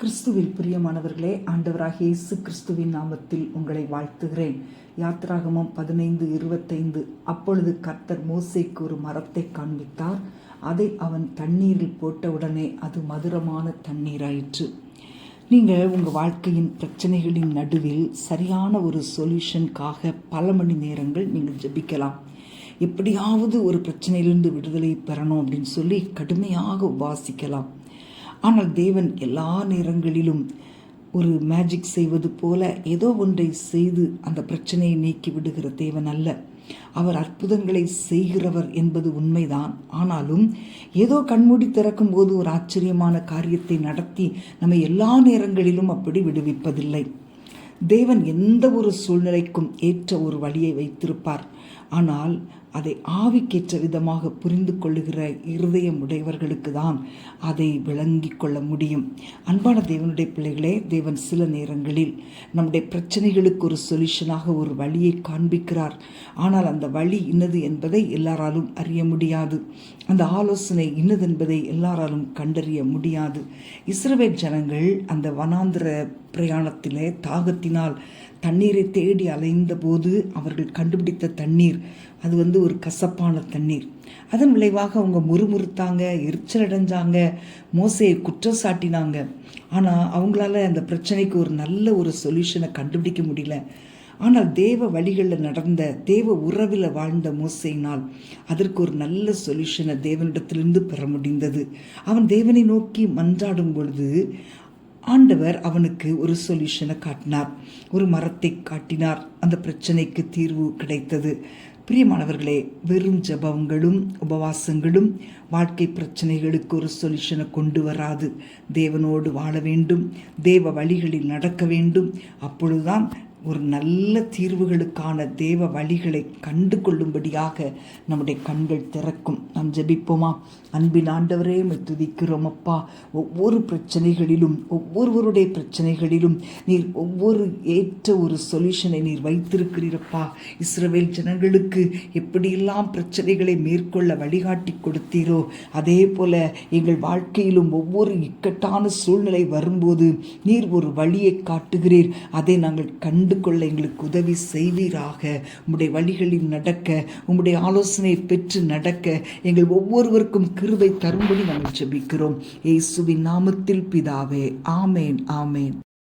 கிறிஸ்துவில் பிரியமானவர்களே ஆண்டவராக இயேசு கிறிஸ்துவின் நாமத்தில் உங்களை வாழ்த்துகிறேன். யாத்ராகமம் பதினைந்து இருபத்தைந்து அப்பொழுது கர்த்தர் மோசைக்கு ஒரு மரத்தை காண்பித்தார். அதை அவன் தண்ணீரில் போட்டவுடனே அது மதுரமான தண்ணீராயிற்று நீங்கள் உங்கள் வாழ்க்கையின் பிரச்சனைகளின் நடுவில் சரியான ஒரு சொல்யூஷனுக்காக பல மணி நேரங்கள் நீங்கள் ஜெபிக்கலாம். எப்படியாவது ஒரு பிரச்சனையிலிருந்து விடுதலை பெறணும் அப்படின்னு சொல்லி கடுமையாக உபாசிக்கலாம். ஆனால் தேவன் எல்லா நேரங்களிலும் ஒரு மேஜிக் செய்வது போல ஏதோ ஒன்றை செய்து அந்த பிரச்சனையை நீக்கி விடுகிற தேவன் அல்ல. அவர் அற்புதங்களை செய்கிறவர் என்பது உண்மைதான். ஆனாலும் ஏதோ கண்மூடி திறக்கும் போது ஒரு ஆச்சரியமான காரியத்தை நடத்தி நம்ம எல்லா நேரங்களிலும் அப்படி விடுவிப்பதில்லை. தேவன் எந்த ஒரு சூழ்நிலைக்கும் ஏற்ற ஒரு வழியை வைத்திருப்பார். ஆனால் அதை ஆவிக்கேற்ற விதமாக புரிந்து கொள்ளுகிற இருதயம் உடையவர்களுக்கு தான் அதை விளங்கி கொள்ள முடியும். அன்பான தேவனுடைய பிள்ளைகளே தேவன் சில நேரங்களில் நம்முடைய பிரச்சனைகளுக்கு ஒரு சொல்யூஷனாக ஒரு வழியை காண்பிக்கிறார். ஆனால் அந்த வழி இன்னது என்பதை எல்லாராலும் அறிய முடியாது. அந்த ஆலோசனை இன்னது என்பதை எல்லாராலும் கண்டறிய முடியாது. இஸ்ரவேல் ஜனங்கள் அந்த வனாந்திர பிரயாணத்திலே தாகத்தினால் தண்ணீரை தேடி அலைந்தபோது அவர்கள் கண்டுபிடித்த தண்ணீர் அது வந்து ஒரு கசப்பான தண்ணீர். அதன் விளைவாக அவங்க முறுமுறுத்தாங்க எரிச்சல் அடைஞ்சாங்க மோசையை குற்றம் சாட்டினாங்க. ஆனால் அவங்களால அந்த பிரச்சனைக்கு ஒரு நல்ல ஒரு சொல்யூஷனை கண்டுபிடிக்க முடியல. ஆனால் தேவ வழிகளில் நடந்த தேவ உறவில் வாழ்ந்த மோசையினால் அதற்கு ஒரு நல்ல சொல்யூஷனை தேவனிடத்திலிருந்து பெற முடிந்தது. அவன் தேவனை நோக்கி மன்றாடும் பொழுது ஆண்டவர் அவனுக்கு ஒரு சொல்யூஷனை காட்டினார். ஒரு மரத்தை காட்டினார். அந்த பிரச்சனைக்கு தீர்வு கிடைத்தது. பிரியமானவர்களே வெறும் ஜபங்களும் உபவாசங்களும் வாழ்க்கை பிரச்சனைகளுக்கு ஒரு சொல்யூஷனை கொண்டு வராது. தேவனோடு வாழ வேண்டும். தேவ வழிகளில் நடக்க வேண்டும். அப்பொழுதுதான் ஒரு நல்ல தீர்வுகளுக்கான தேவ வழிகளை கண்டு கொள்ளும்படியாக நம்முடைய கண்கள் திறக்கும். நாம் ஜபிப்போமா? அன்பின் ஆண்டவரே துதிக்கிறோம் அப்பா. ஒவ்வொரு பிரச்சனைகளிலும் ஒவ்வொருவருடைய பிரச்சனைகளிலும் நீர் ஒவ்வொரு ஏற்ற ஒரு சொல்யூஷனை நீர் வைத்திருக்கிறீரப்பா இஸ்ரவேல் ஜனங்களுக்கு எப்படியெல்லாம் பிரச்சனைகளை மேற்கொள்ள வழிகாட்டி கொடுத்தீரோ அதே போல எங்கள் வாழ்க்கையிலும் ஒவ்வொரு இக்கட்டான சூழ்நிலை வரும்போது நீர் ஒரு வழியை காட்டுகிறீர். அதை நாங்கள் கண்டு நடந்து கொள்ள எங்களுக்கு உதவி செய்வீராக. உம்முடைய வழிகளில் நடக்க உம்முடைய ஆலோசனையை பெற்று நடக்க எங்கள் ஒவ்வொருவருக்கும் கிருவை தரும்படி நாங்கள் ஜெபிக்கிறோம். இயேசுவின் நாமத்தில் பிதாவே ஆமேன் ஆமேன்.